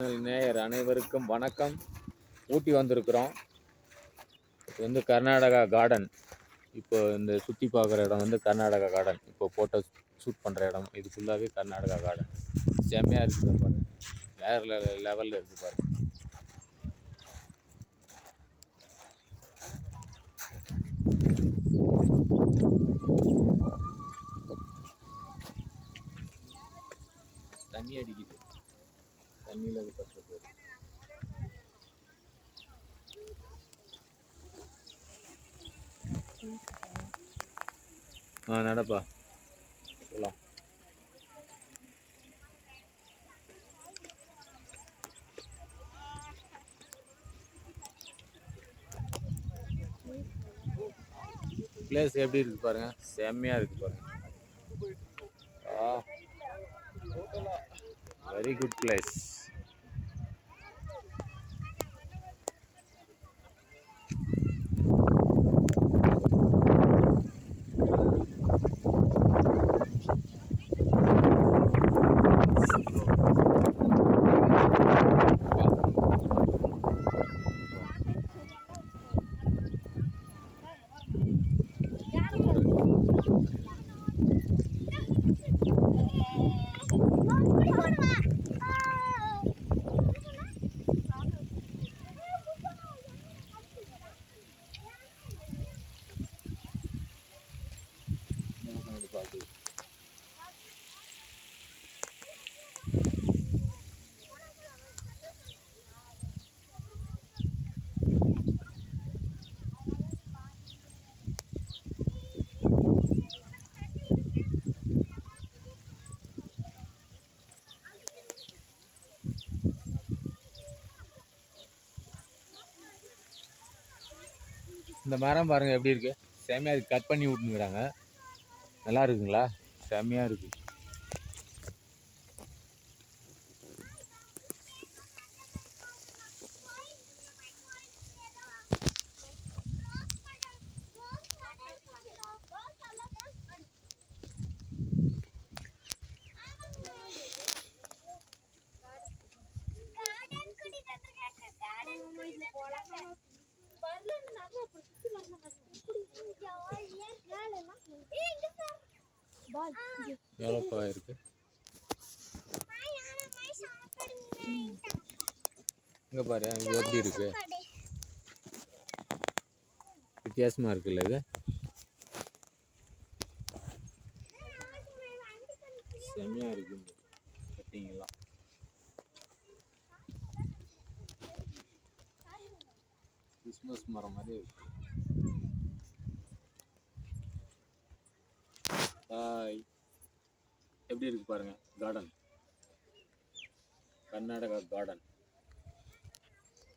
நேயர் அனைவருக்கும் வணக்கம். ஊட்டி வந்திருக்கிறோம். இது வந்து கர்நாடகா கார்டன் இப்போ இந்த சுற்றி பார்க்குற இடம் வந்து கர்நாடகா கார்டன் இப்போ ஃபோட்டோ ஷூட் பண்ணுற இடம். இது ஃபுல்லாகவே கர்நாடகா கார்டன் செம்மையாக இருக்குது பாருங்க. வேறு லெவலில் இருக்குது பாருங்க. தண்ணி அடிக்குது. தண்ணியில் அது பட்டு ஆ நடப்பா. போகலாம் பிளேஸ் எப்படி இருக்கு பாருங்க? செம்மையா இருக்கு பாருங்க. வெரி குட் பிளேஸ் இந்த மரம் பாருங்கள் எப்படி இருக்குது செம்மையாக கட் பண்ணி விட்டுங்கிறாங்க நல்லா இருக்குங்களா? செம்மையா எவ்வளோப்பா இருக்கு? இங்க பாரு இங்கே எப்படி இருக்கு? வித்தியாசமா இருக்குல்ல இது? செம்மையா இருக்கு கட்டிங்களா கட்டிங்கெல்லாம். கிறிஸ்மஸ் மரம் மாதிரி இருக்கு. எப்படி இருக்கு பாருங்க கார்டன் கர்நாடகா கார்டன்